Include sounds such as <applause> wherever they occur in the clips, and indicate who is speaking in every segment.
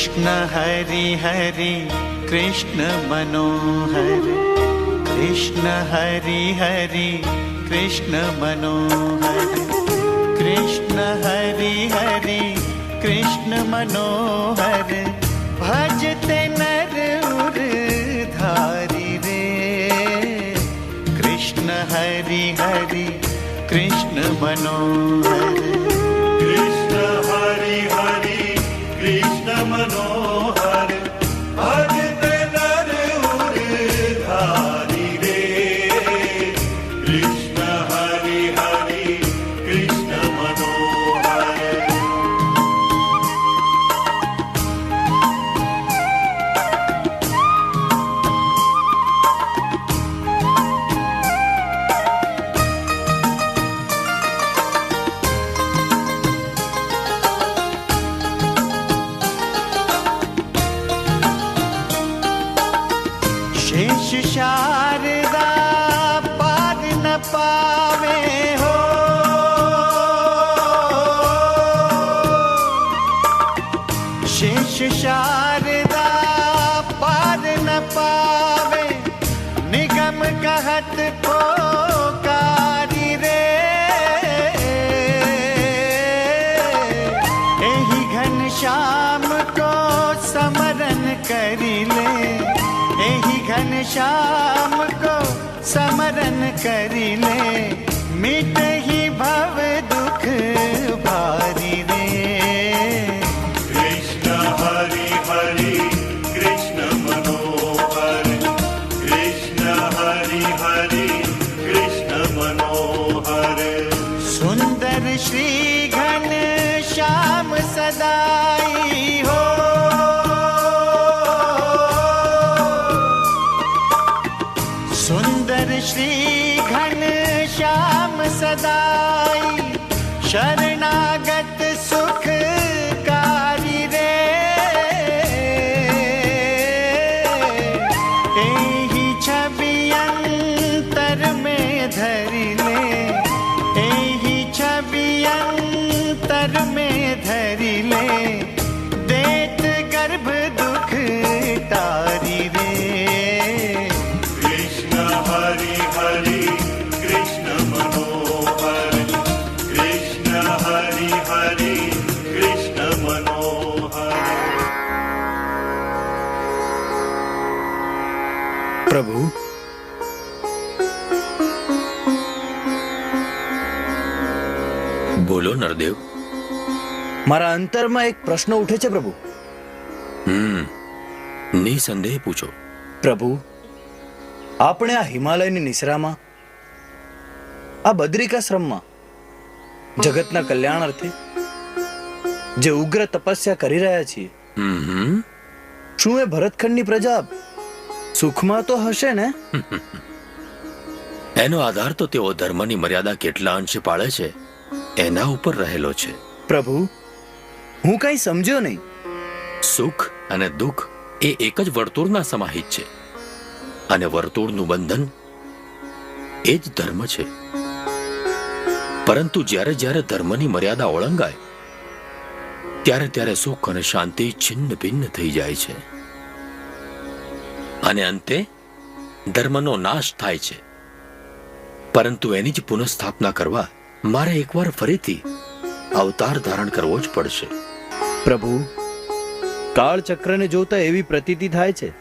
Speaker 1: कृष्ण हरि हरि कृष्ण मनोहर कृष्ण हरि हरि कृष्ण मनोहर कृष्ण हरि हरि कृष्ण मनोहर भजते नर उर धारी रे कृष्ण हरि हरि कृष्ण मनोहर woman Krishna. घन श्याम को समरन करी ले मिट ही भव दुख भारी रे
Speaker 2: कृष्ण हरि हरि कृष्ण मनोहर कृष्ण हरि हरि कृष्ण मनोहर
Speaker 1: सुंदर श्री घन श्याम सदाई शरणागत सुख कारी रे। एहि छवि अंतर में धरि ले एहि छवि अंतर में धरि ले देत गर्भ
Speaker 3: પ્રભુ.
Speaker 4: બોલો નરદેવ.
Speaker 3: મારા અંતરમાં એક પ્રશ્ન ઉઠે છે પ્રભુ.
Speaker 4: હમ નિસંદેહ પૂછો.
Speaker 3: પ્રભુ આપણે આ હિમાલયની નિસરામાં આ બદ્રિકાશ્રમમાં જગતના કલ્યાણ અર્થે જે ઉગ્ર તપસ્યા કરી રહ્યા છીએ શું એ ભરતખંડની પ્રજા સુખમાં તો હશે ને? <laughs>
Speaker 4: એનો આધાર તો તેઓ ધર્મની મર્યાદા કેટલા અંશે પાળે છે એના ઉપર રહેલો છે.
Speaker 3: પ્રભુ હું કઈ સમજ્યો નહીં.
Speaker 4: સુખ અને દુઃખ એ એક જ વર્તુળના સમાહિત છે. અને વર્તુળનું બંધન એ જ ધર્મ છે. પરંતુ જ્યારે જ્યારે ધર્મની મર્યાદા ઓળંગાય ત્યારે ત્યારે સુખ અને શાંતિ છિન્ન ભિન્ન થઈ જાય છે. અને અંતે ધર્મનો નાશ થાય છે. પરંતુ એની જ પુનઃસ્થાપના કરવા મારે એકવાર ફરીથી અવતાર ધારણ કરવો જ પડશે.
Speaker 3: પ્રભુ કાળચક્રને જોતા એવી પ્રતીતિ થાય છે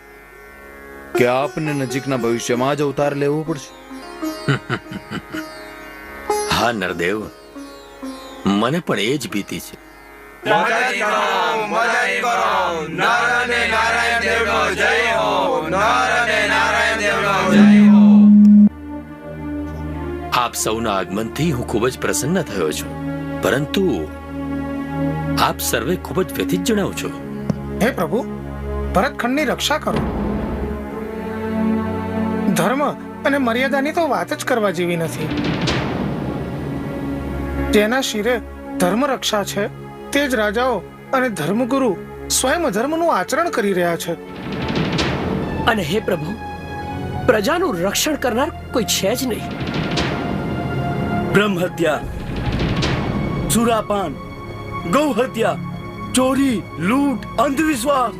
Speaker 3: કે આપને નજીકના ભવિષ્યમાં જ અવતાર લેવો પડશે. <laughs>
Speaker 4: હા નરદેવ. મને પણ એ જ ભીતિ છે. આપ સૌના આગમનથી હું ખૂબ જ પ્રસન્ન થયો છું. પરંતુ આપ સર્વે ખૂબ જ વ્યથિત જણાવ છો.
Speaker 5: હે પ્રભુ ભરતખંડની રક્ષા કરો. ધર્મ અને મર્યાદાની તો વાત જ કરવા જેવી નથી. જેના શિરે ધર્મ રક્ષા છે તે જ રાજાઓ અને ધર્મગુરુ સ્વયં ધર્મનું આચરણ કરી રહ્યા છે.
Speaker 6: અને હે પ્રભુ પ્રજાનું રક્ષણ કરનાર કોઈ છે જ નહીં.
Speaker 7: બ્રહ્મ હત્યા સુરાપાન ગૌ હત્યા ચોરી લૂંટ અંધવિશ્વાસ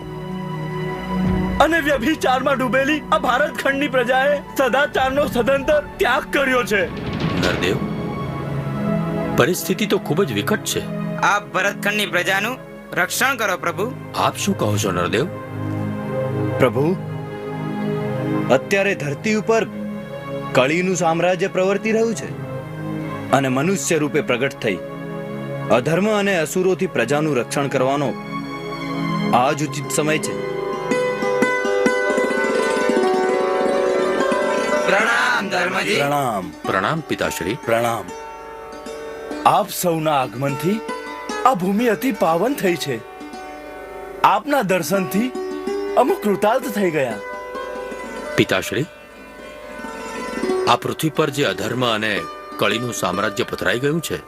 Speaker 7: અને વ્યભિચારમાં ડૂબેલી આ ભારત ખંડની પ્રજાએ સદાચારનો સદંતર ત્યાગ કર્યો છે.
Speaker 4: નરદેવ પરિસ્થિતિ તો ખૂબ જ વિકટ છે.
Speaker 8: આપ ભરતખંડની પ્રજાનું રક્ષણ કરો પ્રભુ.
Speaker 4: આપ શું કહો છો નરદેવ?
Speaker 3: પ્રભુ અત્યારે ધરતી ઉપર કળીનું સામ્રાજ્ય પ્રવર્તી રહ્યું છે અને મનુષ્ય રૂપે પ્રગટ થઈ અધર્મ અને અસુરોથી પ્રજાનું રક્ષણ કરવાનો આ જ ઉચિત સમય છે.
Speaker 8: પ્રણામ ધર્મજી.
Speaker 7: પ્રણામ.
Speaker 4: પ્રણામ પિતાશ્રી.
Speaker 7: પ્રણામ. આપ સૌના આગમનથી આ ભૂમિ અતિ પાવન થઈ છે. આપના દર્શનથી અમુક કૃતાર્થ થઈ ગયા.
Speaker 4: પિતાશ્રી, આ પૃથ્વી પર જે અધર્મ અને કળીનું સામ્રાજ્ય પથરાઈ ગયું છે,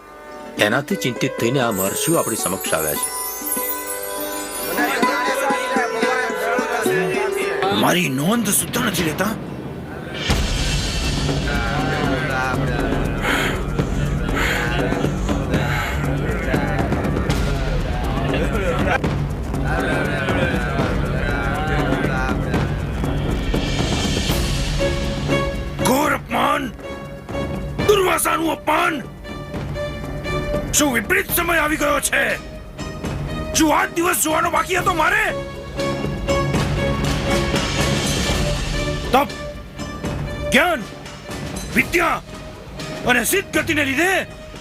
Speaker 4: એનાથી ચિંતિત થઈને આ મહર્ષિઓ આપણી સમક્ષ આવ્યા છે.
Speaker 3: મારી નોંધ સુદ્ધા નથી લેતા.
Speaker 9: ઘોર દુર્વાસાનું અપમાન? શું વિપરીત સમય આવી ગયો છે? શું આજ દિવસ જોવાનો બાકી હતો મારે? તપ, જ્ઞાન, વિદ્યા અને સિદ્ધ ગતિને લીધે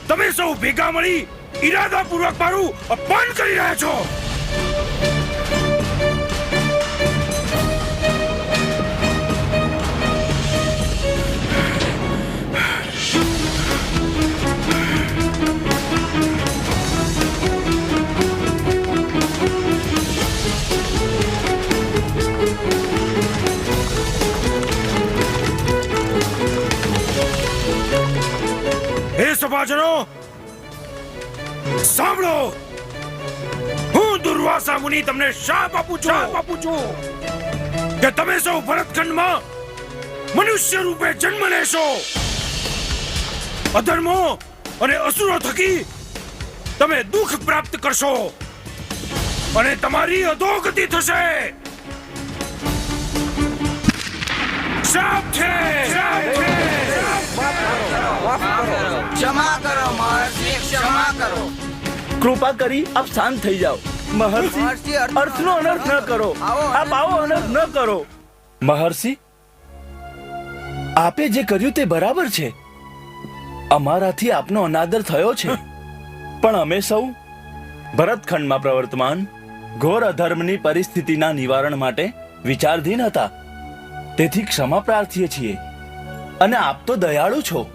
Speaker 9: તમે સૌ ભેગા મળી ઈરાદાપૂર્વક મારું અપમાન કરી રહ્યા છો. દુર્વાસા મુનિ તમને શાપ આપું છું. શાપ આપું છું. કે તમે સૌ ભરતખંડમાં મનુષ્ય રૂપે જન્મ લેશો. અધર્મો અને અસુરો થકી તમે દુઃખ પ્રાપ્ત કરશો. અને તમારી અધોગતિ થશે. શાપ છે. શાપ છે.
Speaker 8: ક્ષમા કરો. મહર્ષિ ક્ષમા કરો.
Speaker 7: કૃપા કરી આપ શાંત થઈ જાઓ. મહર્ષિ
Speaker 8: અર્થનો
Speaker 7: અનર્થ ન કરો. આપ આવો અનર્થ ન કરો. મહર્ષિ આપે જે કર્યું તે બરાબર છે. અમારાથી આપનો અનાદર થયો છે. પણ અમે સૌ ભરતખંડમાં પ્રવર્તમાન ઘોર અધર્મની પરિસ્થિતિના નિવારણ માટે વિચારધીન હતા. તેથી ક્ષમા પ્રાર્થીએ છીએ. અને આપ તો દયાળુ છો.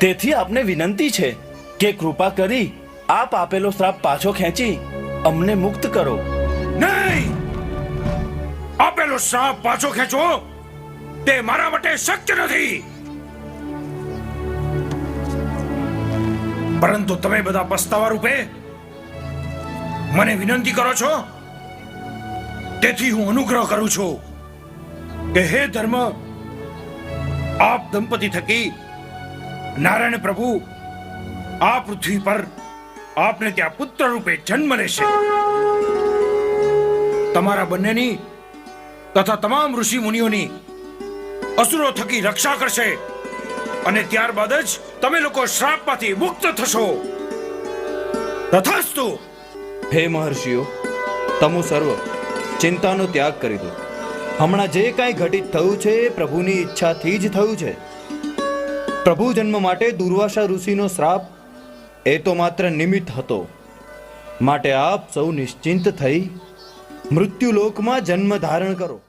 Speaker 7: તેથી આપને વિનંતી છે કે કૃપા કરી આપ આપેલો શ્રાપ પાછો ખેંચી અમને મુક્ત કરો.
Speaker 9: નહીં! આપેલો સાપ પાછો ખેંચો. તે મારા માટે શક્ય નથી. પરંતુ તમે બધા પસ્તાવા રૂપે મને વિનંતી કરો છો. તેથી હું અનુગ્રહ કરું છું કે હે ધર્મ, આપ દંપતી થકી નારાયણ પ્રભુ આ પૃથ્વી પર આપને ત્યાં પુત્ર રૂપે જન્મ લેશે તમારા બંનેની તથા તમામ ઋષિ મુનિઓની અસુરો થકી રક્ષા કરશે. અને ત્યારબાદ જ તમે લોકો શ્રાપમાંથી મુક્ત થશો. તથાસ્તુ.
Speaker 3: હે મહર્ષિઓ, તમો સર્વ ચિંતાનો ત્યાગ કરી દો. હમણાં જે કાંઈ ઘટિત થયું છે પ્રભુની ઈચ્છાથી જ થયું છે. પ્રભુ જન્મ માટે દુર્વાસા ઋષિનો શ્રાપ એ તો માત્ર નિમિત્ત હતો. માટે આપ સૌ નિશ્ચિંત થઈ મૃત્યુલોકમાં જન્મ ધારણ કરો.